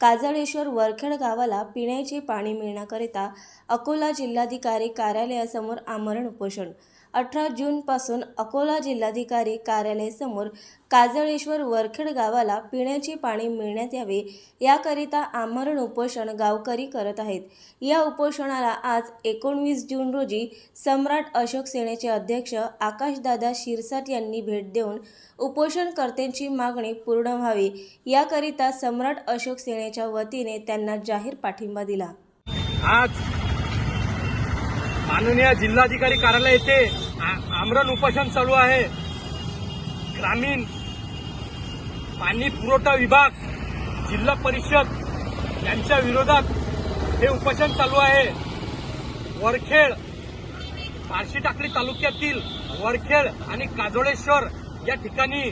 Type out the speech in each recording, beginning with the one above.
काजळेश्वर वरखेड गावाला पिण्याचे पाणी मिळण्याकरिता अकोला जिल्हाधिकारी कार्यालयासमोर आमरण उपोषण. अठरा जूनपासून अकोला जिल्हाधिकारी कार्यालयासमोर काजळेश्वर वरखेड गावाला पिण्याचे पाणी मिळण्यात यावे याकरिता आमरण उपोषण गावकरी करत आहेत. या उपोषणाला आज एकोणवीस जून रोजी सम्राट अशोक सेनेचे अध्यक्ष आकाशदादा शिरसाट यांनी भेट देऊन उपोषणकर्त्यांची मागणी पूर्ण व्हावी. याकरिता सम्राट अशोक सेने सेनेच्या वतीने त्यांना जाहीर पाठिंबा दिला. आज माननीय जिल्हाधिकारी कार्यालय येथे आमरण उपोषण चालू आहे. ग्रामीण पाणी पुरवठा विभाग जिल्हा परिषद यांच्या विरोधात हे उपोषण चालू आहे. वरखेड बार्शी टाकळी तालुक्यातील वरखेड आणि काजोळेश्वर या ठिकाणी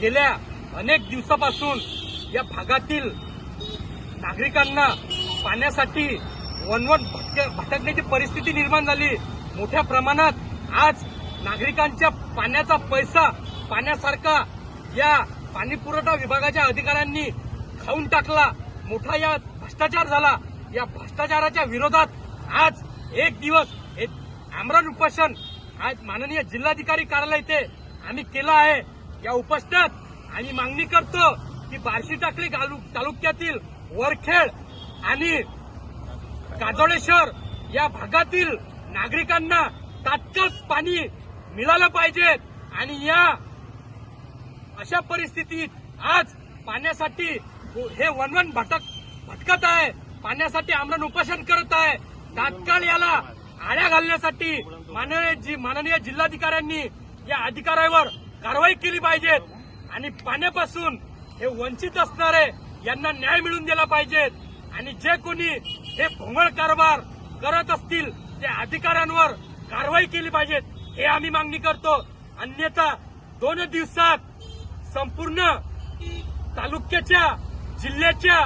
गेल्या अनेक दिवसापासून या भागातील नागरिकांना पाण्यासाठी वनवन भटक भटकण्याची परिस्थिती निर्माण झाली. मोठ्या प्रमाणात आज नागरिकांच्या पाण्याचा पैसा पाण्यासारखा या पाणी पुरवठा विभागाच्या अधिकाऱ्यांनी खाऊन टाकला. मोठा या भ्रष्टाचार झाला. या भ्रष्टाचाराच्या विरोधात आज एक दिवस हे आमरण उपोषण आज माननीय जिल्हाधिकारी कार्यालय इथे आम्ही केलं आहे. या उपोषणात आम्ही मागणी करतो की बार्शी टाकली तालुक्यातील वरखेड आणि काजोळेश्वर या भागातील नागरिकांना तात्काळ पाणी मिळालं पाहिजे आणि या अशा परिस्थितीत आज पाण्यासाठी हो- हे वनवन भटक भटकत आहे. पाण्यासाठी आमरण उपोषण करत आहे. तात्काळ याला आळ्या घालण्यासाठी माननीय माननीय जिल्हाधिकाऱ्यांनी या अधिकाऱ्यावर कारवाई केली पाहिजे आणि पाण्यापासून हे वंचित असणारे यांना न्याय मिळून दिला पाहिजे. आणि जे कोणी हे भोंगळ कारभार करत असतील त्या अधिकाऱ्यांवर कारवाई केली पाहिजे हे आम्ही मागणी करतो. अन्यथा दोन दिवसात संपूर्ण तालुक्याच्या जिल्ह्याच्या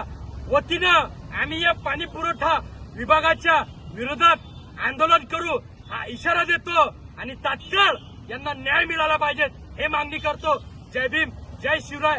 वतीनं आम्ही या पाणी पुरवठा विभागाच्या विरोधात आंदोलन करू हा इशारा देतो. आणि तात्काळ यांना न्याय मिळाला पाहिजे हे मागणी करतो. जय भीम जय शिवराय.